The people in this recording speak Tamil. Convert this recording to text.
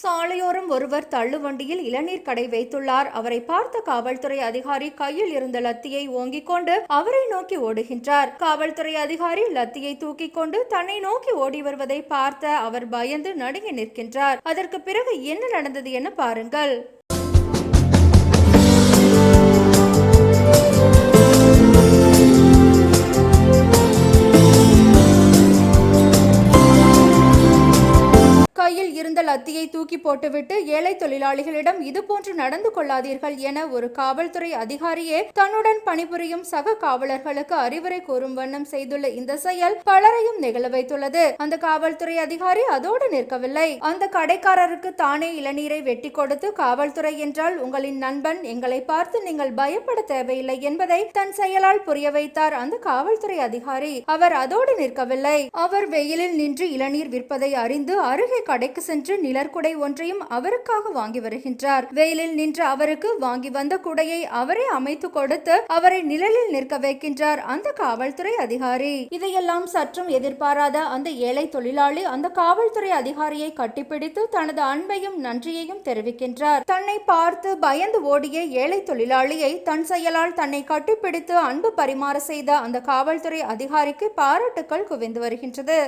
சாலையோரம் ஒருவர் தள்ளுவண்டியில் இளநீர் கடை வைத்துள்ளார். அவரை பார்த்த காவல்துறை அதிகாரி கையில் இருந்த லத்தியை ஓங்கிக் கொண்டு அவரை நோக்கி ஓடுகின்றார். காவல்துறை அதிகாரி லத்தியை தூக்கிக் கொண்டு தன்னை நோக்கி ஓடி வருவதை பார்த்த அவர் பயந்து நடுங்கி நிற்கின்றார். அதற்கு பிறகு என்ன நடந்தது என பாருங்கள். கையில் இருந்த லத்தியை தூக்கி போட்டுவிட்டு ஏழை தொழிலாளிகளிடம் இதுபோன்று நடந்து கொள்ளாதீர்கள் என ஒரு காவல்துறை அதிகாரியே தன்னுடன் பணிபுரியும் சக காவலர்களுக்கு அறிவுரை கூறும் வண்ணம் செய்துள்ள இந்த செயல் பலரையும் நிகழ வைத்துள்ளது. அந்த காவல்துறை அதிகாரி அதோடு நிற்கவில்லை. அந்த கடைக்காரருக்கு தானே இளநீரை வெட்டி கொடுத்து காவல்துறை என்றால் உங்களின் நண்பன் எங்களை பார்த்து நீங்கள் பயப்பட தேவையில்லை என்பதை தன் செயலால் புரிய வைத்தார் அந்த காவல்துறை அதிகாரி. அவர் அதோடு நிற்கவில்லை. அவர் வெயிலில் நின்று இளநீர் விற்பதை அறிந்து அருகே கடை கடைக்கு சென்று நிழற்குடை ஒன்றையும் அவருக்காக வாங்கி வருகின்றார். வெயிலில் நின்று அவருக்கு வாங்கி வந்த குடையை அவரே அமைத்து கொடுத்து அவரை நிழலில் நிற்க வைக்கின்றார் அந்த காவல்துறை அதிகாரி. இதையெல்லாம் சற்றும் எதிர்பாராத அந்த ஏழை தொழிலாளி அந்த காவல்துறை அதிகாரியை கட்டிப்பிடித்து தனது அன்பையும் நன்றியையும் தெரிவிக்கின்றார். தன்னை பார்த்து பயந்து ஓடிய ஏழை தொழிலாளியை தன் செயலால் தன்னை கட்டிப்பிடித்து அன்பு பரிமாற செய்த அந்த காவல்துறை அதிகாரிக்கு பாராட்டுக்கள் குவிந்து வருகின்றது.